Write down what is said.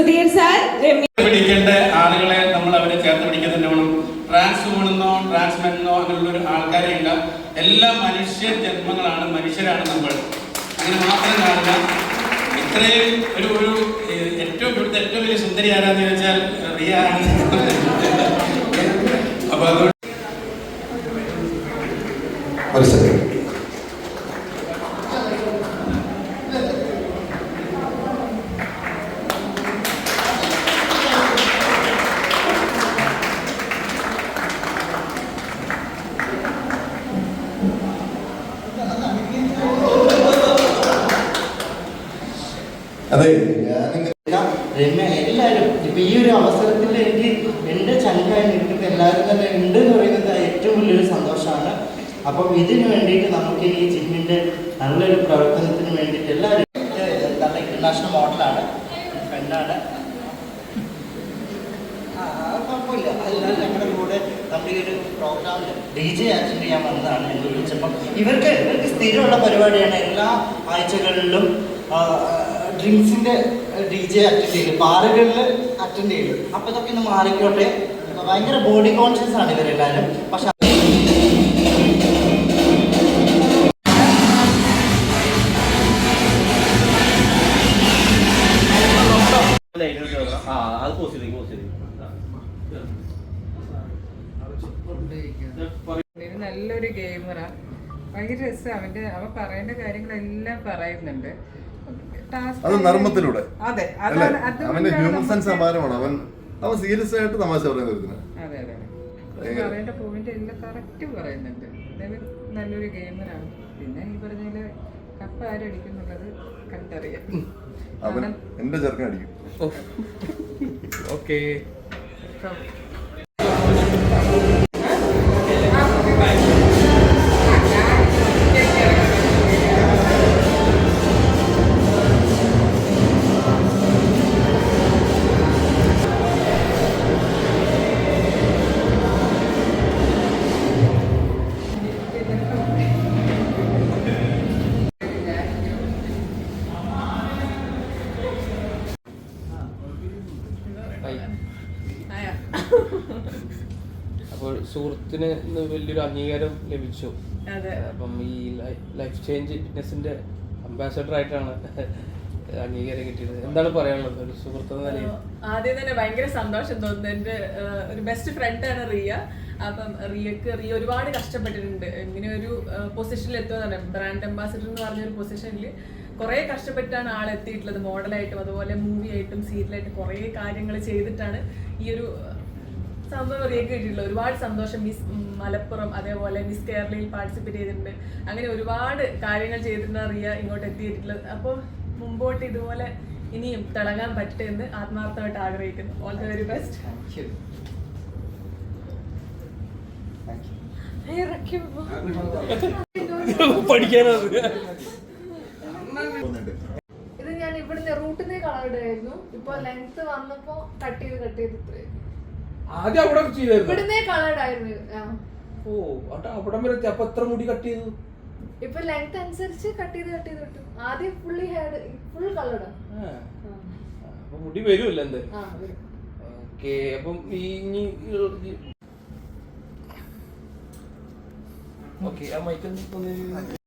Sudheer sir പിടിക്കേണ്ട ആളുകളെ നമ്മൾ അവരെ ചേർത്ത് പിടിക്കുന്നതിന് വേണം ട്രാൻസ് വുമണെന്നോ ട്രാൻസ് മെന്നോ അങ്ങനെയുള്ള ഒരു ആൾക്കാരെ ഇല്ല. എല്ലാ മനുഷ്യ ജന്മങ്ങളാണ് മനുഷ്യരാണ് നമ്മൾ. അങ്ങനെ മാത്രം കാണില്ല. ഇത്രയും ഒരു ഒരു ഏറ്റവും ഇവിടുത്തെ ഏറ്റവും വലിയ സുന്ദരി ആരാന്ന് ചോദിച്ചാൽ റിയ ആണ്. അപ്പൊ അതുകൊണ്ട് ഒരു സെക്കൻഡ് അതെ. രമ്യ എല്ലാവരും ഇപ്പൊ ഈ ഒരു അവസരത്തിൽ എനിക്ക് എന്റെ ചങ്കായി നിൽക്കുന്ന എല്ലാവരും തന്നെ ഉണ്ട് എന്ന് പറയുന്നത് ഏറ്റവും വലിയൊരു സന്തോഷമാണ്. അപ്പം ഇതിനു വേണ്ടിയിട്ട് നമുക്ക് ഈ ജിമ്മിന്റെ നല്ലൊരു പ്രവർത്തനത്തിന് വേണ്ടിയിട്ട് എല്ലാവരും നല്ല ഇന്റർനാഷണൽ മോഡലാണ് പെണ്ണാണ്. കുഴപ്പമില്ല. അതിനാൽ ഞങ്ങളുടെ കൂടെ നമ്മുടെ ഈ ഒരു പ്രോഗ്രാമിൽ ഡി ജെ ചെയ്യാൻ വന്നതാണ് എന്ന് ഇവർക്ക് ഇവർക്ക് സ്ഥിരമുള്ള പരിപാടിയാണ് എല്ലാ ആഴ്ചകളിലും ഡ്രിങ്ക്സിന്റെ ഡി ജെ അറ്റൻഡ് ചെയ്തു. ബാറുകളിൽ അറ്റൻഡ് ചെയ്തു. അപ്പൊ ഇതൊക്കെ ഒന്ന് മാറിക്കോട്ടെ. ഭയങ്കര ബോഡി കോൺഷ്യസ് ആണ് ഇവരെല്ലാവരും പക്ഷെ അത് പോസ്റ്റ് പോസ്റ്റ് നല്ലൊരു ഗെയിമറാ ഭയങ്കര രസം. അവന്റെ അവ പറയേണ്ട കാര്യങ്ങളെല്ലാം പറയുന്നുണ്ട്. ടാസ്ക് അത് നർമ്മത്തിലൂടെ. അതെ അവന്റെ ഹ്യൂമൻ സെൻസ് അപാരമാണ്. അവൻ അവൻ സീരിയസ് ആയിട്ട് തമാശ പറയുന്നത് അതെ അതെ പറയേണ്ട പോയിന്റ് എല്ലാം കറക്റ്റ് പറയുന്നുണ്ട്. അദ്ദേഹം നല്ലൊരു ഗെയിമറാണ് പിന്നെ ഈ പറഞ്ഞ കപ്പ് ആരടിക്കുന്നുള്ളത് കണ്ടറിയാം. അവൻ എന്റെ ചെറുക്കൻ അടിക്കും. ഓക്കേ. അപ്പോൾ സുഹൃത്തിന് വലിയൊരു അംഗീകാരം ലഭിച്ചു. അപ്പം ഈ ലൈഫ് ചേഞ്ച് ഫിറ്റ്നസിന്റെ അംബാസഡർ ആയിട്ടാണ് അംഗീകാരം കിട്ടിയത്. എന്താണ് പറയാനുള്ളത്? ഒരു സുഹൃത്ത് ആദ്യം തന്നെ ഭയങ്കര സന്തോഷം തോന്നുന്നു. എന്റെ ഒരു ബെസ്റ്റ് ഫ്രണ്ട് ആണ് റിയ. അപ്പം റിയക്ക് റിയ ഒരുപാട് കഷ്ടപ്പെട്ടിട്ടുണ്ട്. ഇങ്ങനെ ഒരു പൊസിഷനിൽ എത്തുക ബ്രാൻഡ് അംബാസിഡർ എന്ന് പറഞ്ഞ ഒരു പൊസിഷനിൽ കുറേ കഷ്ടപ്പെട്ടാണ് ആൾ എത്തിയിട്ടുള്ളത് മോഡലായിട്ടും അതുപോലെ മൂവി ആയിട്ടും സീരിയലായിട്ടും കുറേ കാര്യങ്ങൾ ചെയ്തിട്ടാണ് ഈ ഒരു സംഭവം അറിയാൻ കിട്ടിയിട്ടുള്ളത് ഒരുപാട് സന്തോഷം മിസ് മലപ്പുറം അതേപോലെ മിസ് കേരളയിൽ പാർട്ടിസിപ്പേറ്റ് ചെയ്തിട്ടുണ്ട്. അങ്ങനെ ഒരുപാട് കാര്യങ്ങൾ ചെയ്തിട്ടുണ്ട് റിയ ഇങ്ങോട്ട് എത്തിയിട്ടുള്ളത് അപ്പോൾ മുമ്പോട്ട് ഇതുപോലെ ഇനിയും തിളങ്ങാൻ പറ്റട്ടെ എന്ന് ആത്മാർത്ഥമായിട്ട് ആഗ്രഹിക്കുന്നു. ഓൾ ദ വെരി ബെസ്റ്റ് ഇത് ഞാൻ ഇവിടുന്ന് റൂട്ടിനെ കളർ ഇടായിരുന്നു ഇപ്പൊ ലെങ്ത് വന്നപ്പോ കട്ട് ചെയ്ത് കട്ട് ചെയ്ത് ഇത്രയും ആദ്യം അവിടെ ഇവിടുന്നേ കളർഡ് ആയിരുന്നു ഓ അട്ട് അവിടം വരെ അപ്പൊ എത്ര മുടി കട്ട് ചെയ്തു? ഇപ്പൊ ലെങ്ത് അനുസരിച്ച് കട്ട് ചെയ്ത് കട്ട് ചെയ്ത് കിട്ടും. ആദ്യം ഫുള്ളി ഹെയർ ഫുൾ കളർഡ് അപ്പൊ മുടി വരുമല്ലോ എന്തായാലും. ഓക്കെ അപ്പം ഈ ഇനി ഓക്കെ ആ മൈക്ക്